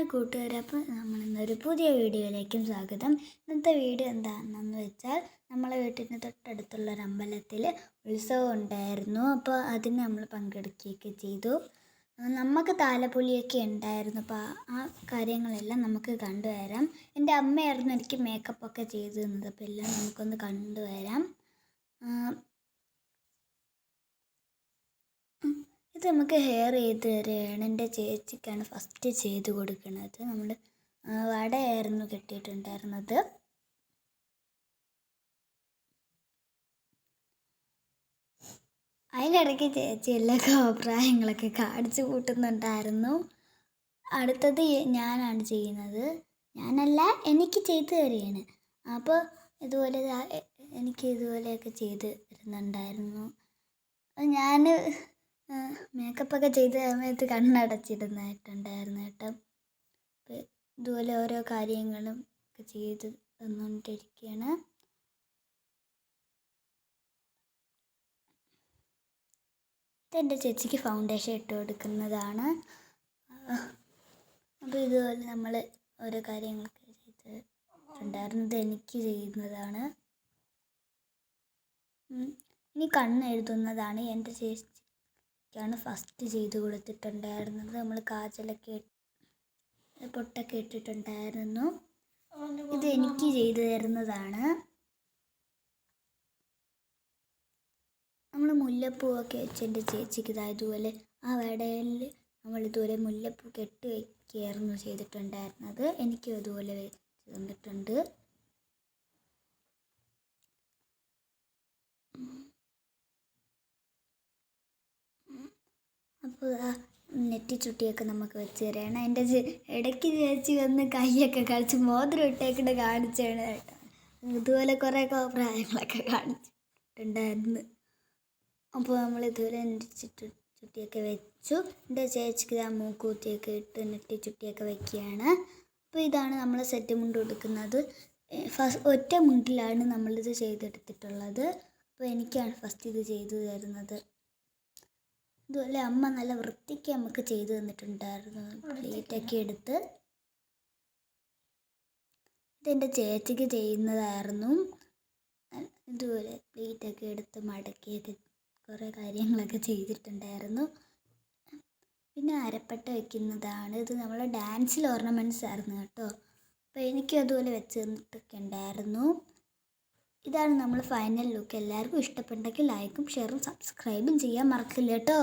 Hi കൂട്ടുകാരെ അപ്പോൾ നമ്മൾ ഇന്നൊരു പുതിയ വീഡിയോയിലേക്കും സ്വാഗതം. ഇന്നത്തെ വീഡിയോ എന്താണെന്ന് വെച്ചാൽ നമ്മളെ വീട്ടിന് തൊട്ടടുത്തുള്ള ഒരു അമ്പലത്തിൽ ഉത്സവം ഉണ്ടായിരുന്നു. അപ്പോൾ അതിന് നമ്മൾ പങ്കെടുക്കുകയൊക്കെ ചെയ്തു. നമുക്ക് താലപ്പൊലിയൊക്കെ ഉണ്ടായിരുന്നു. അപ്പോൾ ആ കാര്യങ്ങളെല്ലാം നമുക്ക് കണ്ടുവരാം. എന്റെ അമ്മയായിരുന്നു എനിക്ക് മേക്കപ്പൊക്കെ ചെയ്തു തന്നത്. അപ്പോൾ എല്ലാം നമുക്കൊന്ന് കണ്ടുവരാം ആ, ഇത് നമുക്ക് ഹെയർ ചെയ്ത് തരികയാണ് എന്റെ ചേച്ചിക്കാണ് ഫസ്റ്റ് ചെയ്ത് കൊടുക്കുന്നത് നമ്മൾ വടയായിരുന്നു കെട്ടിയിട്ടുണ്ടായിരുന്നത്. അതിനിടയ്ക്ക് ചേച്ചി എല്ലാ അഭിപ്രായങ്ങളൊക്കെ കാണിച്ചു കൂട്ടുന്നുണ്ടായിരുന്നു. അടുത്തത് ഞാനാണ് ചെയ്യുന്നത്. ഞാനല്ല എനിക്ക് ചെയ്തു തരികയാണ്. അപ്പോൾ ഇതുപോലെ എനിക്ക് ഇതുപോലെയൊക്കെ ചെയ്ത് തരുന്നുണ്ടായിരുന്നു. ഞാൻ മേക്കപ്പൊക്കെ ചെയ്ത സമയത്ത് കണ്ണടച്ചിരുന്നായിട്ടുണ്ടായിരുന്നു കേട്ടോ. ഇതുപോലെ ഓരോ കാര്യങ്ങളും ഒക്കെ ചെയ്ത് തന്നുകൊണ്ടിരിക്കുകയാണ് ഇതെന്റെ ചേച്ചിക്ക് ഫൗണ്ടേഷൻ ഇട്ട് കൊടുക്കുന്നതാണ്. അപ്പോൾ ഇതുപോലെ നമ്മൾ ഓരോ കാര്യങ്ങളൊക്കെ ചെയ്തിട്ടുണ്ടായിരുന്നത് എനിക്ക് ചെയ്യുന്നതാണ്. ഇനി കണ്ണ് എഴുതുന്നതാണ് എന്റെ ചേച്ചിക്കാണ് ഫസ്റ്റ് ചെയ്ത് കൊടുത്തിട്ടുണ്ടായിരുന്നത്. നമ്മൾ കാജലൊക്കെ പൊട്ടൊക്കെ ഇട്ടിട്ടുണ്ടായിരുന്നു. ഇത് എനിക്ക് ചെയ്തു തരുന്നതാണ്. നമ്മൾ മുല്ലപ്പൂവൊക്കെ വെച്ച് എന്റെ ചേച്ചിക്ക് ഇതാ ഇതുപോലെ ആ വടയിൽ നമ്മൾ ഇതുപോലെ മുല്ലപ്പൂ കെട്ടി വയ്ക്കുകയായിരുന്നു ചെയ്തിട്ടുണ്ടായിരുന്നത്. എനിക്കും വെച്ച് തന്നിട്ടുണ്ട്. അപ്പോൾ ആ നെറ്റി ചുട്ടിയൊക്കെ നമുക്ക് വെച്ച് തരാണ്. എന്റെ ഇടയ്ക്ക് ചേച്ചി വന്ന് കൈയൊക്കെ കളിച്ച് മോതിരം ഇട്ടേക്കിട്ട് കാണിച്ചാണ് കേട്ടോ. ഇതുപോലെ കുറേ പ്രായങ്ങളൊക്കെ കാണിച്ചിട്ടുണ്ടായിരുന്നു. അപ്പോൾ നമ്മൾ ഇതുപോലെ ചുറ്റു ചുട്ടിയൊക്കെ വെച്ചു. എന്റെ ചേച്ചിക്ക് ആ മൂക്കൂത്തിയൊക്കെ ഇട്ട് നെറ്റി ചുട്ടിയൊക്കെ വെക്കുകയാണ്. അപ്പോൾ ഇതാണ് നമ്മൾ സെറ്റ് മുണ്ട് കൊടുക്കുന്നത് ഫസ്റ്റ് ഒറ്റ മുണ്ടിലാണ് നമ്മളിത് ചെയ്തെടുത്തിട്ടുള്ളത്. അപ്പോൾ എനിക്കാണ് ഫസ്റ്റ് ഇത് ചെയ്തു തരുന്നത്. ഇതുപോലെ അമ്മ നല്ല വൃത്തിക്ക് നമുക്ക് ചെയ്തു തന്നിട്ടുണ്ടായിരുന്നു പ്ലേറ്റൊക്കെ എടുത്ത്. ഇതെന്റെ ചേച്ചിക്ക് ചെയ്യുന്നതായിരുന്നു. ഇതുപോലെ പ്ലേറ്റൊക്കെ എടുത്ത് മടക്കിയൊക്കെ കുറേ കാര്യങ്ങളൊക്കെ ചെയ്തിട്ടുണ്ടായിരുന്നു. പിന്നെ അരപ്പട്ട വെക്കുന്നതാണ്. ഇത് നമ്മൾ ഡാൻസിൽ ഓർണമെന്റ്സ് ആയിരുന്നു കേട്ടോ. അപ്പോൾ എനിക്കും അതുപോലെ വെച്ച് തന്നിട്ടൊക്കെ ഉണ്ടായിരുന്നു. ഇതാണ് നമ്മൾ ഫൈനൽ ലുക്ക് എല്ലാവർക്കും ഇഷ്ടപ്പെട്ടെങ്കിൽ ലൈക്കും ഷെയറും സബ്സ്ക്രൈബും ചെയ്യാൻ മറക്കില്ല കേട്ടോ.